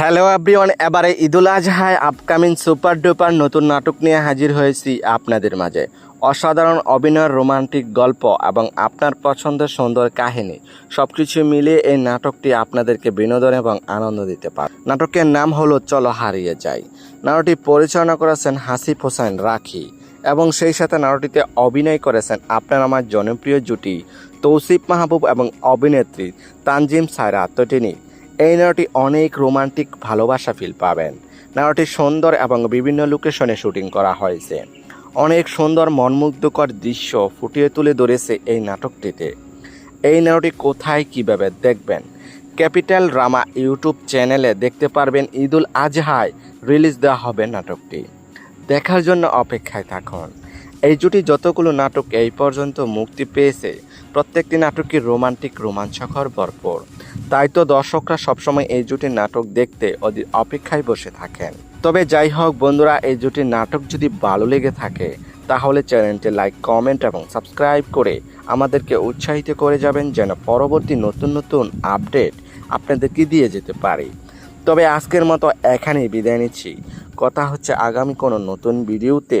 Hello everyone এবারে ঈদুল আজহায় আপকামিং সুপার ডুপার নতুন নাটক নিয়ে হাজির হয়েছি আপনাদের মাঝে। অসাধারণ অভিনয় রোমান্টিক গল্প এবং আপনার পছন্দের সুন্দর কাহিনী। সব কিছু মিলিয়ে এই নাটকটি আপনাদেরকে বিনোদন এবং আনন্দ দিতে পারে। নাটকের নাম হলো চলো হারিয়ে যাই। নাটকটি পরিচালনা করেছেন হাসিফ হোসেন রাখি এবং সেই সাথে নাটকটিতে অভিনয় করেছেন আপনার আমার জনপ্রিয় জুটি তৌসিফ মাহবুব এবং অভিনেত্রী তানজিম সায়রা। তটিনী এই নাটকটি অনেক রোমান্টিক ভালোবাসা ফিল পাবেন। নাটকটি সুন্দর এবং বিভিন্ন লোকেশনে শুটিং করা হয়েছে। অনেক সুন্দর মনমুগ্ধকর দৃশ্য ফুটিয়ে তুলে ধরেছে এই নাটকটিতে। এই নাটকটি কোথায় কীভাবে দেখবেন? ক্যাপিটাল ড্রামা ইউটিউব চ্যানেলে দেখতে পারবেন ঈদুল আজহায় রিলিজ দেওয়া হবে নাটকটি। দেখার জন্য অপেক্ষায় থাকুন। এই জুটি যতগুলো নাটক এই পর্যন্ত মুক্তি পেয়েছে, প্রত্যেকটি নাটকই রোমান্টিক, রোমাঞ্চকর, ভরপুর। তাই তো দর্শকরা সবসময় এই জুটির নাটক দেখতে অপেক্ষায় বসে থাকেন। তবে যাই হোক বন্ধুরা, এই জুটির নাটক যদি ভালো লেগে থাকে, তাহলে চ্যানেলটি লাইক, কমেন্ট এবং সাবস্ক্রাইব করে আমাদেরকে উৎসাহিত করে যাবেন যেন পরবর্তী নতুন নতুন আপডেট আপনাদেরকে দিয়ে যেতে পারি। তবে আজকের মতো এখানেই বিদায় নিচ্ছি। কথা হচ্ছে আগামী কোনো নতুন ভিডিওতে।